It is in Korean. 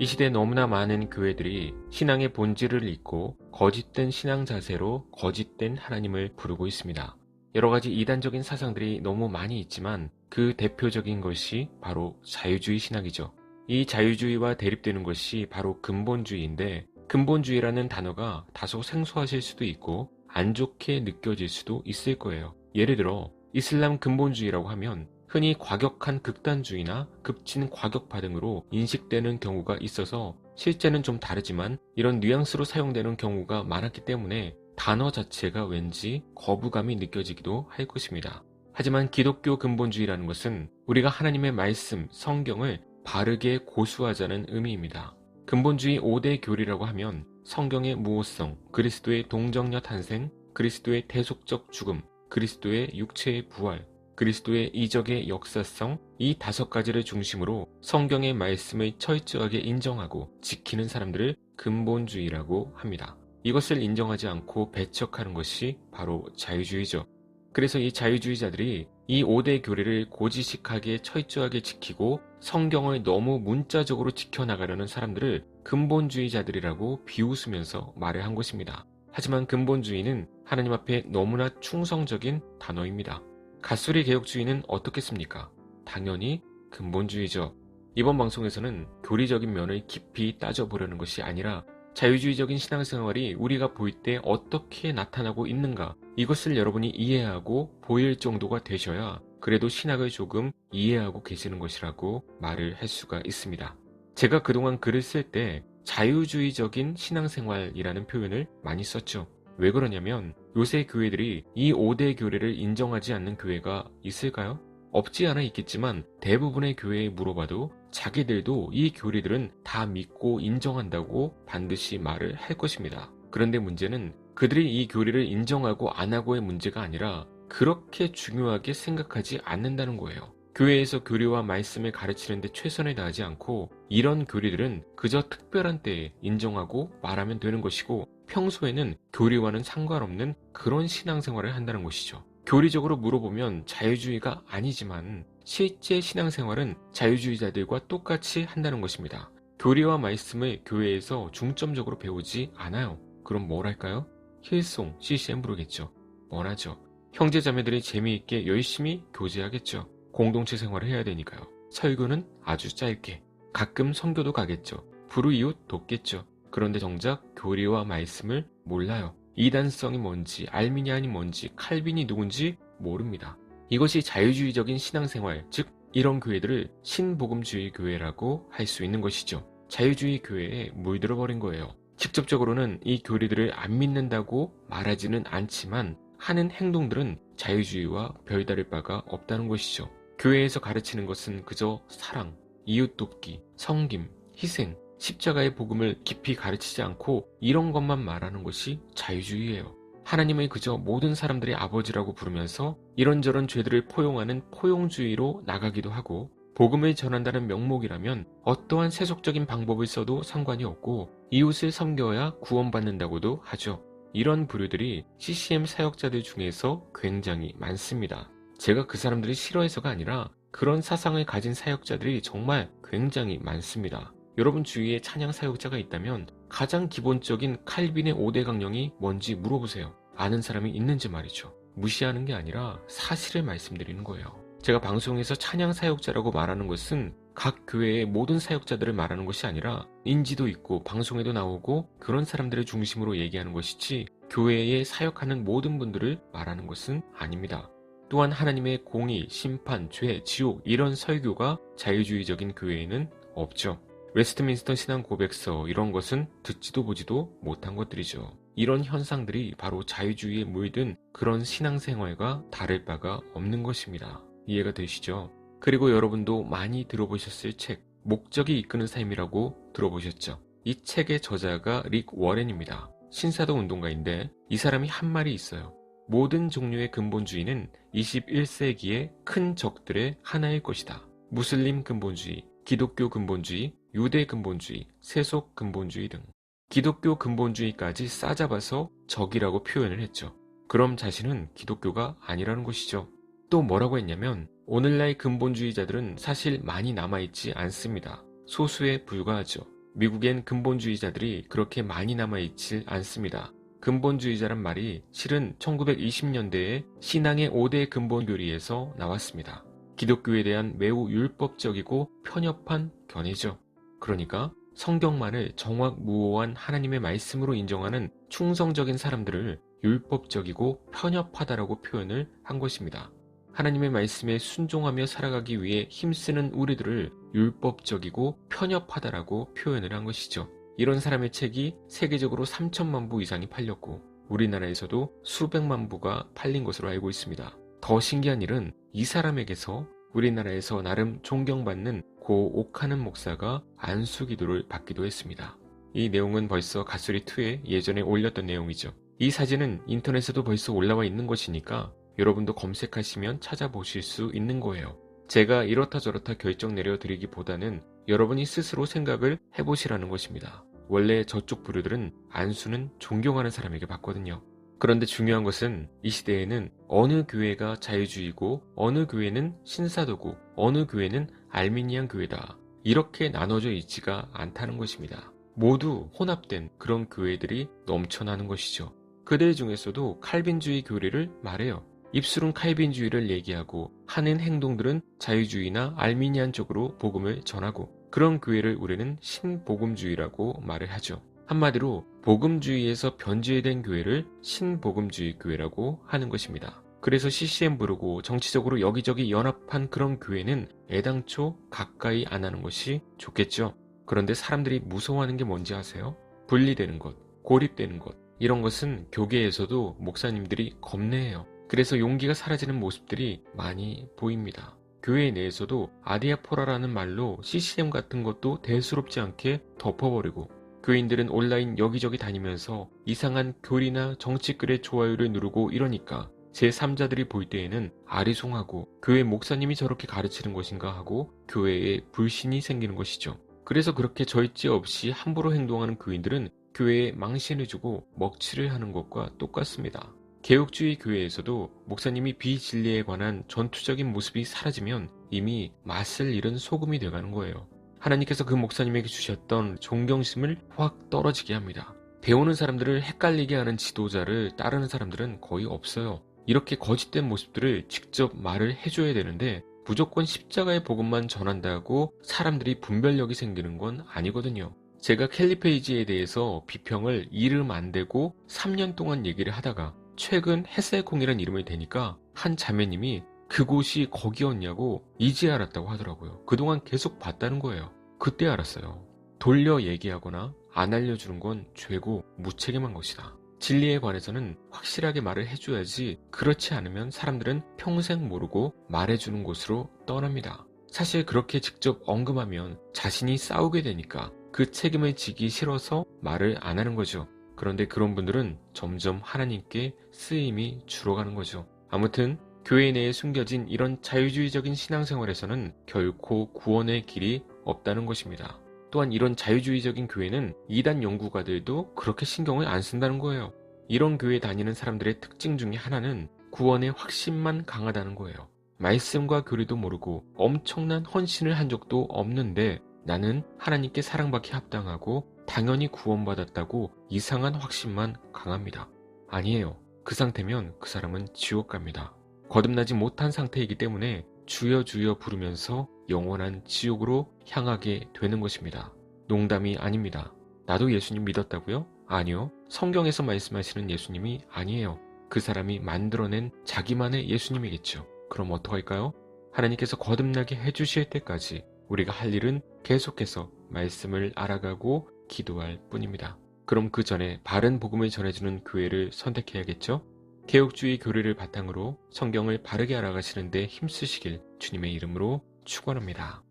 이 시대 너무나 많은 교회들이 신앙의 본질을 잊고 거짓된 신앙 자세로 거짓된 하나님을 부르고 있습니다. 여러 가지 이단적인 사상들이 너무 많이 있지만 그 대표적인 것이 바로 자유주의 신학이죠. 이 자유주의와 대립되는 것이 바로 근본주의인데 근본주의라는 단어가 다소 생소하실 수도 있고 안 좋게 느껴질 수도 있을 거예요. 예를 들어 이슬람 근본주의라고 하면 흔히 과격한 극단주의나 급진 과격파 등으로 인식되는 경우가 있어서 실제는 좀 다르지만 이런 뉘앙스로 사용되는 경우가 많았기 때문에 단어 자체가 왠지 거부감이 느껴지기도 할 것입니다. 하지만 기독교 근본주의라는 것은 우리가 하나님의 말씀, 성경을 바르게 고수하자는 의미입니다. 근본주의 5대 교리라고 하면 성경의 무호성, 그리스도의 동정녀 탄생, 그리스도의 대속적 죽음, 그리스도의 육체의 부활, 그리스도의 이적의 역사성 이 다섯 가지를 중심으로 성경의 말씀을 철저하게 인정하고 지키는 사람들을 근본주의라고 합니다. 이것을 인정하지 않고 배척하는 것이 바로 자유주의죠. 그래서 이 자유주의자들이 이 5대 교리를 고지식하게 철저하게 지키고 성경을 너무 문자적으로 지켜나가려는 사람들을 근본주의자들이라고 비웃으면서 말을 한 것입니다. 하지만 근본주의는 하나님 앞에 너무나 충성적인 단어입니다. 가수리 개혁주의는 어떻겠습니까? 당연히 근본주의죠. 이번 방송에서는 교리적인 면을 깊이 따져보려는 것이 아니라 자유주의적인 신앙생활이 우리가 볼 때 어떻게 나타나고 있는가 이것을 여러분이 이해하고 보일 정도가 되셔야 그래도 신학을 조금 이해하고 계시는 것이라고 말을 할 수가 있습니다. 제가 그동안 글을 쓸 때 자유주의적인 신앙생활이라는 표현을 많이 썼죠. 왜 그러냐면 요새 교회들이 이 5대 교례를 인정하지 않는 교회가 있을까요? 없지 않아 있겠지만 대부분의 교회에 물어봐도 자기들도 이 교리들은 다 믿고 인정한다고 반드시 말을 할 것입니다. 그런데 문제는 그들이 이 교리를 인정하고 안 하고의 문제가 아니라 그렇게 중요하게 생각하지 않는다는 거예요. 교회에서 교리와 말씀을 가르치는데 최선을 다하지 않고 이런 교리들은 그저 특별한 때에 인정하고 말하면 되는 것이고 평소에는 교리와는 상관없는 그런 신앙생활을 한다는 것이죠. 교리적으로 물어보면 자유주의가 아니지만 실제 신앙생활은 자유주의자들과 똑같이 한다는 것입니다. 교리와 말씀을 교회에서 중점적으로 배우지 않아요. 그럼 뭘 할까요? 힐송, CCM 부르겠죠. 원하죠. 형제자매들이 재미있게 열심히 교제하겠죠. 공동체 생활을 해야 되니까요. 설교는 아주 짧게. 가끔 성교도 가겠죠. 불우이웃 돕겠죠. 그런데 정작 교리와 말씀을 몰라요. 이단성이 뭔지, 알미니안이 뭔지, 칼빈이 누군지 모릅니다. 이것이 자유주의적인 신앙생활, 즉 이런 교회들을 신복음주의 교회라고 할 수 있는 것이죠. 자유주의 교회에 물들어 버린 거예요. 직접적으로는 이 교리들을 안 믿는다고 말하지는 않지만 하는 행동들은 자유주의와 별다를 바가 없다는 것이죠. 교회에서 가르치는 것은 그저 사랑, 이웃 돕기, 성김, 희생, 십자가의 복음을 깊이 가르치지 않고 이런 것만 말하는 것이 자유주의예요. 하나님의 그저 모든 사람들의 아버지라고 부르면서 이런저런 죄들을 포용하는 포용주의로 나가기도 하고 복음을 전한다는 명목이라면 어떠한 세속적인 방법을 써도 상관이 없고 이웃을 섬겨야 구원받는다고도 하죠. 이런 부류들이 CCM 사역자들 중에서 굉장히 많습니다. 제가 그 사람들이 싫어해서가 아니라 그런 사상을 가진 사역자들이 정말 굉장히 많습니다. 여러분 주위에 찬양 사역자가 있다면 가장 기본적인 칼빈의 5대 강령이 뭔지 물어보세요. 아는 사람이 있는지 말이죠. 무시하는 게 아니라 사실을 말씀드리는 거예요. 제가 방송에서 찬양 사역자라고 말하는 것은 각 교회의 모든 사역자들을 말하는 것이 아니라 인지도 있고 방송에도 나오고 그런 사람들을 중심으로 얘기하는 것이지 교회에 사역하는 모든 분들을 말하는 것은 아닙니다. 또한 하나님의 공의, 심판, 죄, 지옥 이런 설교가 자유주의적인 교회에는 없죠. 웨스트민스터 신앙 고백서 이런 것은 듣지도 보지도 못한 것들이죠. 이런 현상들이 바로 자유주의에 물든 그런 신앙생활과 다를 바가 없는 것입니다. 이해가 되시죠? 그리고 여러분도 많이 들어보셨을 책 목적이 이끄는 삶이라고 들어보셨죠? 이 책의 저자가 릭 워렌입니다. 신사도 운동가인데 이 사람이 한 말이 있어요. 모든 종류의 근본주의는 21세기의 큰 적들의 하나일 것이다. 무슬림 근본주의, 기독교 근본주의, 유대 근본주의, 세속 근본주의 등 기독교 근본주의까지 싸잡아서 적이라고 표현을 했죠. 그럼 자신은 기독교가 아니라는 것이죠. 또 뭐라고 했냐면 오늘날 근본주의자들은 사실 많이 남아있지 않습니다. 소수에 불과하죠. 미국엔 근본주의자들이 그렇게 많이 남아있질 않습니다. 근본주의자란 말이 실은 1920년대에 신앙의 5대 근본교리에서 나왔습니다. 기독교에 대한 매우 율법적이고 편협한 견해죠. 그러니까 성경만을 정확무오한 하나님의 말씀으로 인정하는 충성적인 사람들을 율법적이고 편협하다라고 표현을 한 것입니다. 하나님의 말씀에 순종하며 살아가기 위해 힘쓰는 우리들을 율법적이고 편협하다라고 표현을 한 것이죠. 이런 사람의 책이 세계적으로 3천만 부 이상이 팔렸고 우리나라에서도 수백만 부가 팔린 것으로 알고 있습니다. 더 신기한 일은 이 사람에게서 우리나라에서 나름 존경받는 고 옥하는 목사가 안수 기도를 받기도 했습니다. 이 내용은 벌써 가수리2에 예전에 올렸던 내용이죠. 이 사진은 인터넷에도 벌써 올라와 있는 것이니까 여러분도 검색하시면 찾아보실 수 있는 거예요. 제가 이렇다 저렇다 결정 내려드리기보다는 여러분이 스스로 생각을 해보시라는 것입니다. 원래 저쪽 부류들은 안수는 존경하는 사람에게 받거든요. 그런데 중요한 것은 이 시대에는 어느 교회가 자유주의고 어느 교회는 신사도고 어느 교회는 알미니안 교회다. 이렇게 나눠져 있지가 않다는 것입니다. 모두 혼합된 그런 교회들이 넘쳐나는 것이죠. 그들 중에서도 칼빈주의 교리를 말해요. 입술은 칼빈주의를 얘기하고 하는 행동들은 자유주의나 알미니안 쪽으로 복음을 전하고 그런 교회를 우리는 신복음주의라고 말을 하죠. 한마디로 복음주의에서 변질된 교회를 신복음주의 교회라고 하는 것입니다. 그래서 CCM 부르고 정치적으로 여기저기 연합한 그런 교회는 애당초 가까이 안 하는 것이 좋겠죠. 그런데 사람들이 무서워하는 게 뭔지 아세요? 분리되는 것, 고립되는 것. 이런 것은 교계에서도 목사님들이 겁내해요. 그래서 용기가 사라지는 모습들이 많이 보입니다. 교회 내에서도 아디아포라라는 말로 CCM 같은 것도 대수롭지 않게 덮어버리고 교인들은 온라인 여기저기 다니면서 이상한 교리나 정치글의 좋아요를 누르고 이러니까 제3자들이 볼 때에는 아리송하고 교회 목사님이 저렇게 가르치는 것인가 하고 교회에 불신이 생기는 것이죠. 그래서 그렇게 절제 없이 함부로 행동하는 교인들은 교회에 망신을 주고 먹칠을 하는 것과 똑같습니다. 개혁주의 교회에서도 목사님이 비진리에 관한 전투적인 모습이 사라지면 이미 맛을 잃은 소금이 돼가는 거예요. 하나님께서 그 목사님에게 주셨던 존경심을 확 떨어지게 합니다. 배우는 사람들을 헷갈리게 하는 지도자를 따르는 사람들은 거의 없어요. 이렇게 거짓된 모습들을 직접 말을 해줘야 되는데 무조건 십자가의 복음만 전한다고 사람들이 분별력이 생기는 건 아니거든요. 제가 켈리 페이지에 대해서 비평을 이름 안 대고 3년 동안 얘기를 하다가 최근 햇셀콩이라는 이름을 대니까 한 자매님이 그곳이 거기였냐고 이제 알았다고 하더라고요. 그동안 계속 봤다는 거예요. 그때 알았어요. 돌려 얘기하거나 안 알려주는 건 죄고 무책임한 것이다. 진리에 관해서는 확실하게 말을 해줘야지 그렇지 않으면 사람들은 평생 모르고 말해주는 곳으로 떠납니다. 사실 그렇게 직접 언급하면 자신이 싸우게 되니까 그 책임을 지기 싫어서 말을 안 하는 거죠. 그런데 그런 분들은 점점 하나님께 쓰임이 줄어가는 거죠. 아무튼 교회 내에 숨겨진 이런 자유주의적인 신앙생활에서는 결코 구원의 길이 없다는 것입니다. 또한 이런 자유주의적인 교회는 이단 연구가들도 그렇게 신경을 안 쓴다는 거예요. 이런 교회 다니는 사람들의 특징 중에 하나는 구원의 확신만 강하다는 거예요. 말씀과 교리도 모르고 엄청난 헌신을 한 적도 없는데 나는 하나님께 사랑받기 합당하고 당연히 구원받았다고 이상한 확신만 강합니다. 아니에요. 그 상태면 그 사람은 지옥 갑니다. 거듭나지 못한 상태이기 때문에 주여 주여 부르면서 영원한 지옥으로 향하게 되는 것입니다. 농담이 아닙니다. 나도 예수님 믿었다고요? 아니요. 성경에서 말씀하시는 예수님이 아니에요. 그 사람이 만들어낸 자기만의 예수님이겠죠. 그럼 어떡할까요? 하나님께서 거듭나게 해주실 때까지 우리가 할 일은 계속해서 말씀을 알아가고 기도할 뿐입니다. 그럼 그 전에 바른 복음을 전해주는 교회를 선택해야겠죠? 개혁주의 교리를 바탕으로 성경을 바르게 알아가시는데 힘쓰시길 주님의 이름으로 축원합니다.